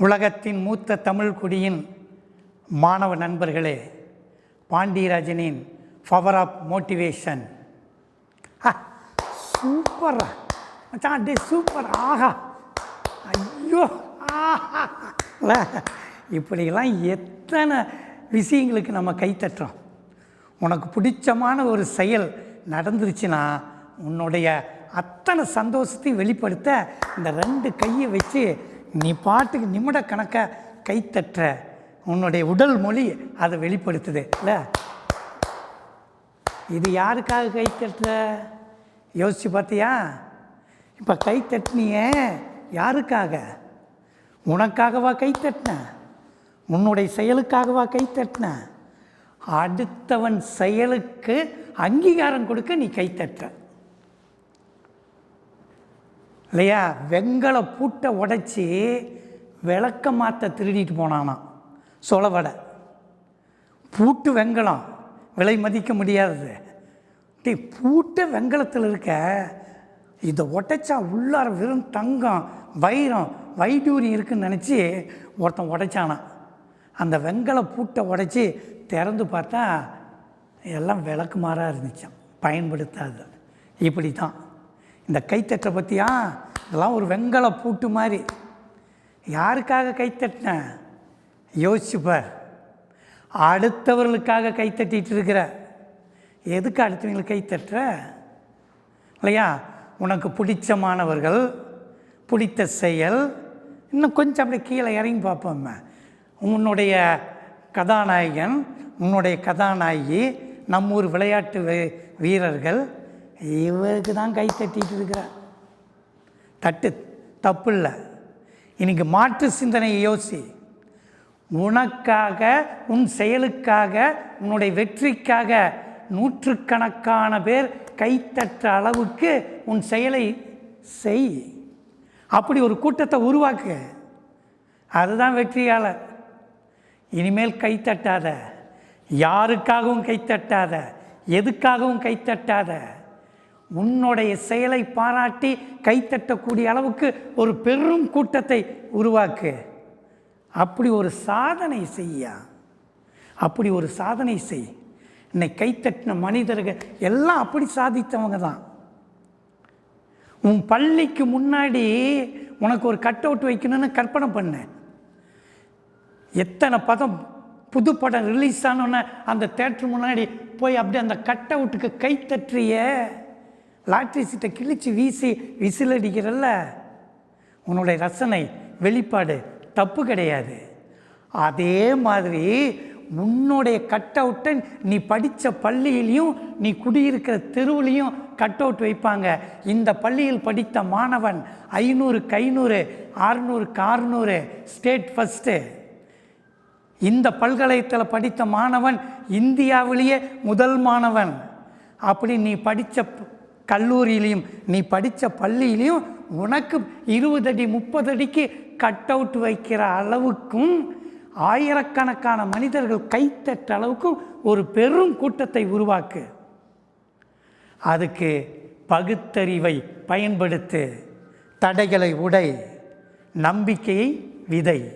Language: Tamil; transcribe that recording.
உலகத்தின் மூத்த தமிழ் குடியின் மாணவ நண்பர்களே பாண்டியராஜனின் பவர் ஆஃப் மோட்டிவேஷன் சூப்பரா மச்சான் சூப்பர். ஆஹா. ஐயோ ஆஹா. இப்படியெல்லாம் எத்தனை விஷயங்களுக்கு நம்ம கைத்தட்டுறோம் உனக்கு பிடிச்சமான ஒரு செயல் நடந்துருச்சுன்னா உன்னுடைய அத்தனை சந்தோஷத்தையும் வெளிப்படுத்த இந்த ரெண்டு கையை வச்சு நீ பாட்டுக்கு நிமிட கணக்காக கைத்தட்டுற உன்னுடைய உடல் மொழி அதை வெளிப்படுத்துது இல்லை? இது யாருக்காக கை தட்டுற யோசிச்சு பார்த்தியா? இப்போ கை தட்டினியே யாருக்காக? உனக்காகவா கை தட்டின உன்னுடைய செயலுக்காகவா கை தட்டின அடுத்தவன் செயலுக்கு அங்கீகாரம் கொடுக்க நீ கை தட்டுற இல்லையா? வெங்கல பூட்டை உடைச்சி விளக்க மாற்ற திருடிட்டு போனானாம் சொலவடை பூட்டு வெங்கலம். விலை மதிக்க முடியாதது. டே பூட்டை வெங்கலத்தில் இருக்க இதை உடைச்சா உள்ளார வெறும் தங்கம் வைரம் வைடூரி இருக்குன்னு நினச்சி ஒருத்தன் உடைச்சானான் அந்த வெங்கல பூட்டை உடைச்சி திறந்து பார்த்தா எல்லாம் விளக்கு மாறாக இருந்துச்சான் பயன்படுத்தாது. இப்படி தான் இந்த கைத்தட்டை பற்றியா இதெல்லாம் ஒரு வெங்கல பூட்டு மாதிரி. யாருக்காக கைத்தட்டினேன் யோசிச்சுப்பார் அடுத்தவர்களுக்காக கைத்தட்டிட்டு இருக்கிற. எதுக்கு அடுத்தவங்களுக்கு கைத்தட்டுற? இல்லையா? உனக்கு பிடிச்சமானவர்கள் பிடித்த செயல். இன்னும் கொஞ்சம் அப்படியே கீழே இறங்கி பார்ப்போம். உன்னுடைய கதாநாயகன் உன்னுடைய கதாநாயகி நம்ம ஊர் விளையாட்டு வீரர்கள் இவருக்கு தான் கை தட்டிட்டு இருக்கிறார். தட்டு தப்பு இல்லை இன்னைக்கு மாற்று சிந்தனையை யோசி. உனக்காக உன் செயலுக்காக உன்னுடைய வெற்றிக்காக நூற்றுக்கணக்கான பேர் கைத்தற்ற அளவுக்கு உன் செயலை செய். அப்படி ஒரு கூட்டத்தை உருவாக்கு. அதுதான் வெற்றியாளர். இனிமேல் கைத்தட்டாத யாருக்காகவும் கைத்தட்டாத எதுக்காகவும் கைத்தட்டாத உன்னுடைய செயலை பாராட்டி கைத்தட்டக்கூடிய அளவுக்கு ஒரு பெரும் கூட்டத்தை உருவாக்கு. அப்படி ஒரு சாதனை செய்யா. அப்படி ஒரு சாதனை செய். என்னை கைத்தட்டின மனிதர்கள் எல்லாம் அப்படி சாதித்தவங்க தான். உன் பள்ளிக்கு முன்னாடி உனக்கு ஒரு கட் அவுட் வைக்கணும்னு கற்பனை பண்ண. எத்தனை பதம் புது படம் ரிலீஸ் ஆனோன்னே அந்த தேட்டர் முன்னாடி போய் அப்படியே அந்த கட் அவுட்டுக்கு கை லாட்ரி சீட்டை கிழிச்சு வீசி விசில் அடிக்கிறல்ல உன்னுடைய ரசனை வெளிப்பாடு தப்பு கிடையாது. அதே மாதிரி உன்னுடைய கட் அவுட்டை நீ படித்த பள்ளியிலையும் நீ குடியிருக்கிற தெருவுலையும் கட் அவுட் வைப்பாங்க. இந்த பள்ளியில் படித்த மாணவன் ஐநூறுக்கு ஐநூறு ஆறுநூறுக்கு ஆறுநூறு ஸ்டேட் ஃபஸ்ட்டு இந்த பல்கலைத்தில் படித்த மாணவன் இந்தியாவிலேயே முதல் மாணவன். அப்படி நீ படித்த கல்லூரியிலையும் நீ படித்த பள்ளியிலையும் உனக்கு இருபது அடி முப்பது அடிக்கு கட் அவுட் வைக்கிற அளவுக்கும் ஆயிரக்கணக்கான மனிதர்கள் கைத்தட்ட அளவுக்கும் ஒரு பெரும் கூட்டத்தை உருவாக்கு. அதுக்கு பகுத்தறிவை பயன்படுத்து தடைகளை உடை நம்பிக்கையை விதை.